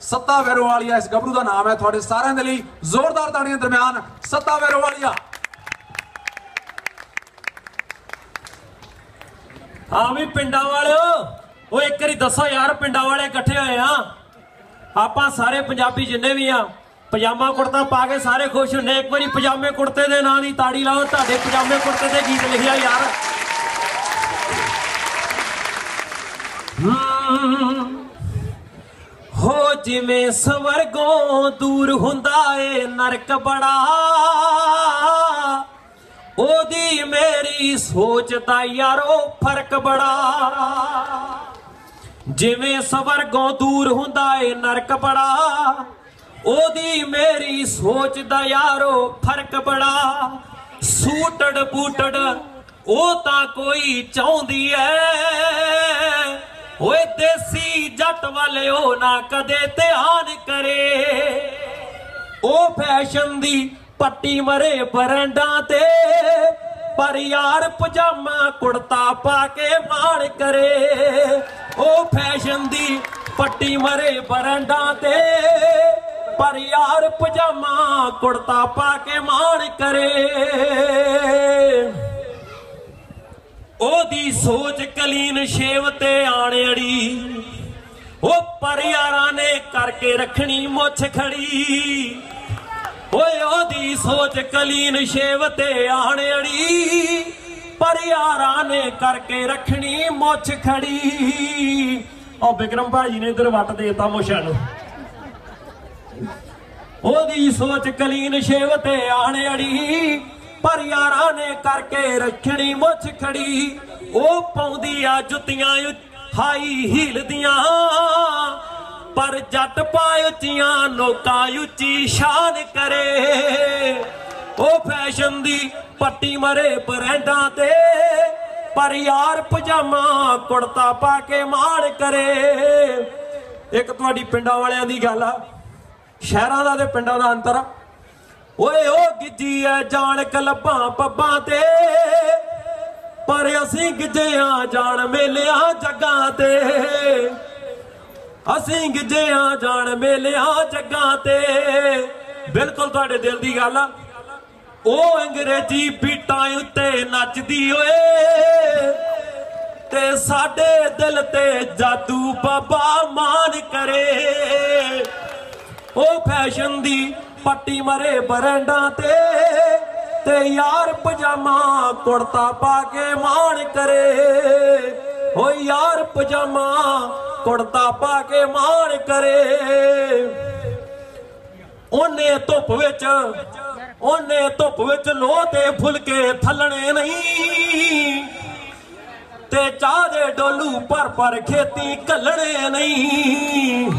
ਸੱਤਾ ਵੈਰੋਵਾਲੀਆ ਇਸ ਗੱਭਰੂ ਦਾ ਨਾਮ ਹੈ ਤੁਹਾਡੇ ਸਾਰਿਆਂ ਦੇ ਲਈ ਜ਼ੋਰਦਾਰ ਤਾੜੀਆਂ ਦਰਮਿਆਨ ਸੱਤਾ ਵੈਰੋ ਹਾਂ ਵੀ ਪਿੰਡਾਂ ਵਾਲਿਓ ਉਹ ਇੱਕ ਵਾਰੀ ਦੱਸੋ ਯਾਰ ਪਿੰਡਾਂ ਵਾਲੇ ਇਕੱਠੇ ਹੋਏ ਆ। ਆਪਾਂ ਸਾਰੇ ਪੰਜਾਬੀ ਜਿੰਨੇ ਵੀ ਆ ਪਜਾਮਾ ਕੁੜਤਾ ਪਾ ਕੇ ਸਾਰੇ ਖੁਸ਼ ਹੁੰਨੇ ਇੱਕ ਵਾਰੀ ਪਜਾਮੇ ਕੁੜਤੇ ਦੇ ਨਾਂ ਦੀ ਤਾੜੀ ਲਾਓ ਤੁਹਾਡੇ ਪਜਾਮੇ ਕੁੜਤੇ ਤੇ ਗੀਤ ਲਿਖਿਆ ਯਾਰ। ਹਮ, ਹੋ ਜਿਵੇਂ ਸਵਰਗੋਂ ਦੂਰ ਹੁੰਦਾ ਏ ਨਰਕ ਬੜਾ। ਉਹਦੀ ਮੇਰੀ ਸੋਚ ਦਾ ਯਾਰੋ ਫ਼ਰਕ ਬੜਾ। ਜਿਵੇਂ ਸਵਰਗੋਂ ਦੂਰ ਹੁੰਦਾ ਏ ਨਰਕ ਬੜਾ, ਉਹਦੀ ਮੇਰੀ ਸੋਚ ਦਾ ਯਾਰੋ ਫ਼ਰਕ ਬੜਾ। ਸੂਟੜ ਬੂਟੜ ਉਹ ਤਾਂ ਕੋਈ ਚਾਹੁੰਦੀ ਐ ਓਏ ਦੇਸੀ ਜੱਟ ਵਾਲੇ ਉਹ ਨਾ ਕਦੇ ਧਿਆਨ ਕਰੇ। ਉਹ ਫੈਸ਼ਨ ਦੀ ਪੱਟੀ ਮਰੇ ਬਰੰਡਾਂ ਤੇ, ਪਰ ਯਾਰ ਪਜਾਮਾ ਕੁੜਤਾ ਪਾ ਕੇ ਮਾਣ ਕਰੇ। ਉਹ ਫੈਸ਼ਨ ਦੀ ਪੱਟੀ ਮਰੇ ਬਰੰਡਾਂ ਤੇ, ਪਰ ਯਾਰ ਪਜਾਮਾ ਕੁੜਤਾ ਪਾ ਕੇ ਮਾਣ ਕਰੇ। ਉਹਦੀ ਸੋਚ ਕਲੀਨ ਸ਼ੇਵ ਤੇ ਆਣੜੀ ਉਹ ਪਰ ਯਾਰਾਂ ਨੇ ਕਰਕੇ ਰੱਖਣੀ ਮੁੱਛ ਖੜੀ। ਓਏ ਉਹਦੀ ਸੋਚ ਕਲੀਨ ਸ਼ੇਵ ਤੇ ਆਣੜੀ ਪਰ ਯਾਰਾਂ ਨੇ ਕਰਕੇ ਰੱਖਣੀ ਮੁੱਛ ਖੜੀ। ਉਹ ਵਿਕਰਮ ਭਾਜੀ ਨੇ ਇਧਰ ਵੱਟ ਦੇਤਾ ਮੁੱਛਾਂ ਨੂੰ। ਉਹਦੀ ਸੋਚ ਕਲੀਨ ਸ਼ੇਵ ਤੇ ਆਣੜੀ ਪਰ ਯਾਰਾਂ ਨੇ ਕਰਕੇ ਰੱਖਣੀ ਮੁੱਛ ਖੜੀ। ਉਹ ਪਾਉਂਦੀ ਆ ਜੁੱਤੀਆਂ ਹਾਈ ਹੀਲ ਦੀਆਂ, ਪਰ ਜੱਟ ਪਾ ਉੱਚੀਆਂ, ਲੋਕਾਂ ਉੱਚੀ ਸ਼ਾਨ ਕਰੇ। ਉਹ ਫੈਸ਼ਨ ਦੀ ਪੱਟੀ ਮਰੇ ਬ੍ਰਾਂਡਾਂ ਤੇ, ਪਰ ਯਾਰ ਪਜਾਮਾ ਕੁੜਤਾ ਪਾ ਕੇ ਮਾਣ ਕਰੇ। ਇੱਕ ਤੁਹਾਡੀ ਪਿੰਡਾਂ ਵਾਲਿਆਂ ਦੀ ਗੱਲ ਆ, ਸ਼ਹਿਰਾਂ ਦਾ ਤੇ ਪਿੰਡਾਂ ਦਾ ਅੰਤਰ ਆ। ਓਏ, ਉਹ ਗਿੱਜੀ ਐ ਜਾਣ ਕਲੱਬਾਂ, ਪੱਬਾਂ ਤੇ। ਪਰ ਅਸੀਂ ਗਿੱਜਿਆਂ ਜਾਣ ਮੇਲਿਆਂ ਜੱਗਾਂ ਤੇ। ਅਸੀਂ ਗਿੱਜਿਆਂ ਜਾਣ ਮੇਲਿਆਂ ਜੱਗਾਂ ਤੇ। ਬਿਲਕੁਲ ਤੁਹਾਡੇ ਦਿਲ ਦੀ ਗੱਲ ਆ। ਉਹ ਅੰਗਰੇਜ਼ੀ ਬੀਟਾਂ ਉੱਤੇ ਨੱਚਦੀ ਓਏ। ਤੇ ਸਾਡੇ ਦਿਲ ਤੇ ਜਾਦੂ ਬਾਬਾ ਮਾਨ ਕਰੇ। ਉਹ ਫੈਸ਼ਨ ਦੀ ਪੱਟੀ ਮਰੇ ਬਰੰਡਾਂ ਤੇ। ਤੇ ਯਾਰ ਪਜਾਮਾ ਕੁੜਤਾ ਪਾ ਕੇ ਮਾਣ ਕਰੇ। ਓ ਯਾਰ ਪਜਾਮਾ ਕੁੜਤਾ ਪਾ ਕੇ ਮਾਣ ਕਰੇ। ਉਹਨੇ ਧੁੱਪ ਵਿੱਚ, ਉਹਨੇ ਧੁੱਪ ਵਿੱਚ ਲੋਹ ਤੇ ਫੁਲਕੇ ਥੱਲਣੇ ਨਹੀਂ। ਤੇ ਚਾਹ ਦੇ ਡੋਲੂ ਭਰ ਭਰ ਖੇਤੀ ਕੱਲਣੇ ਨਹੀਂ।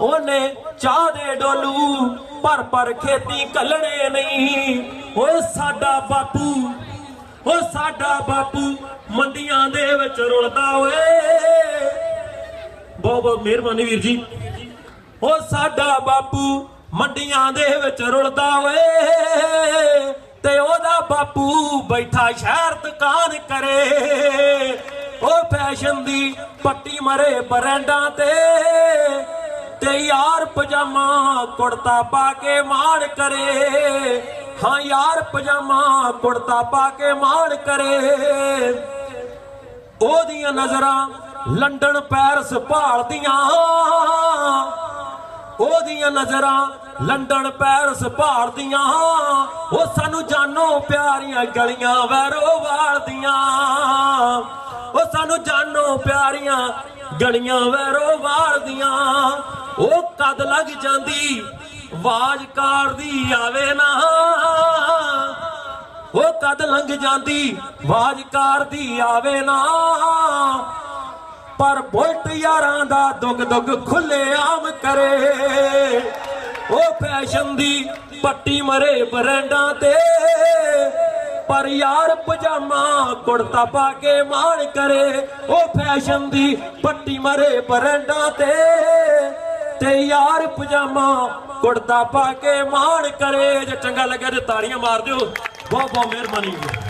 ਉਹਨੇ ਚਾਹ ਦੇ ਡੋਲੂ ਭਰ ਭਰ ਖੇਤੀ ਕੱਲਣੇ ਨਹੀਂ। ਓਏ ਸਾਡਾ ਬਾਪੂ, ਓ ਸਾਡਾ ਬਾਪੂ ਮੰਡੀਆਂ ਦੇ ਵਿੱਚ ਰੁਲਦਾ ਓਏ। ਬਹੁਤ ਬਹੁਤ ਮਿਹਰਬਾਨੀ ਵੀਰ ਜੀ। ਓ ਸਾਡਾ ਬਾਪੂ ਮੰਡੀਆਂ ਦੇ ਵਿੱਚ ਰੁਲਦਾ ਓਏ। ਤੇ ਉਹਦਾ ਬਾਪੂ ਬੈਠਾ ਸ਼ਹਿਰ ਦੁਕਾਨ ਕਰੇ। ਉਹ ਫੈਸ਼ਨ ਦੀ ਪੱਟੀ ਮਰੇ ਬਰੈਂਡਾਂ ਤੇ। ਤੇ ਯਾਰ ਪਜਾਮਾ ਕੁੜਤਾ ਪਾ ਕੇ ਮਾਣ ਕਰੇ। ਹਾਂ ਯਾਰ ਪਜਾਮਾ ਕੁੜਤਾ ਪਾ ਕੇ ਮਾਣ ਕਰੇ। ਉਹਦੀਆਂ ਨਜ਼ਰਾਂ ਲੰਡਨ, ਪੈਰਿਸ ਭਾਲਦੀਆਂ। ਉਹਦੀਆਂ ਨਜ਼ਰਾਂ ਲੰਡਨ, ਪੈਰਿਸ ਭਾਲਦੀਆਂ। ਉਹ ਸਾਨੂੰ ਜਾਨੋ ਪਿਆਰੀਆਂ ਗਲੀਆਂ ਵੈਰੋ ਵਾਲਦੀਆਂ। ਉਹ ਸਾਨੂੰ ਜਾਨੋ ਪਿਆਰੀਆਂ ਗਲੀਆਂ ਵੈਰੋ ਵਾਲਦੀਆਂ। ਉਹ ਕਦ ਲੱਗ ਜਾਂਦੀ? ਆਵਾਜ਼ ਕਾਰਦੀ ਆਵੇ ਨਾ। ਉਹ ਕਦ ਲੰਘ ਜਾਂਦੀ? ਆਵਾਜ਼ ਕਾਰਦੀ ਆਵੇ ਨਾ। ਪਰ ਬੁਲਟ ਯਾਰਾਂ ਦਾ ਦੁੱਗ ਦੁੱਗ ਖੁੱਲੇ ਆਮ ਕਰੇ। ਉਹ ਫੈਸ਼ਨ ਦੀ ਪੱਟੀ ਮਰੇ ਬਰੰਡਾਂ ਤੇ। ਪਰ ਯਾਰ ਪਜਾਮਾ ਕੁੜਤਾ ਪਾ ਕੇ ਮਾਣ ਕਰੇ। ਉਹ ਫੈਸ਼ਨ ਦੀ ਪੱਟੀ ਮਰੇ ਬਰੰਡਾਂ ਤੇ। ਤੇ ਯਾਰ ਪਜਾਮਾ ਕੁੜਤਾ ਪਾ ਕੇ ਮਾਣ ਕਰੇ ਜੇ ਚੰਗਾ ਲੱਗਿਆ ਤੇ ਤਾੜੀਆਂ ਮਾਰ ਦਿਓ। ਬਹੁਤ ਬਹੁਤ ਮਿਹਰਬਾਨੀ। ਜੀ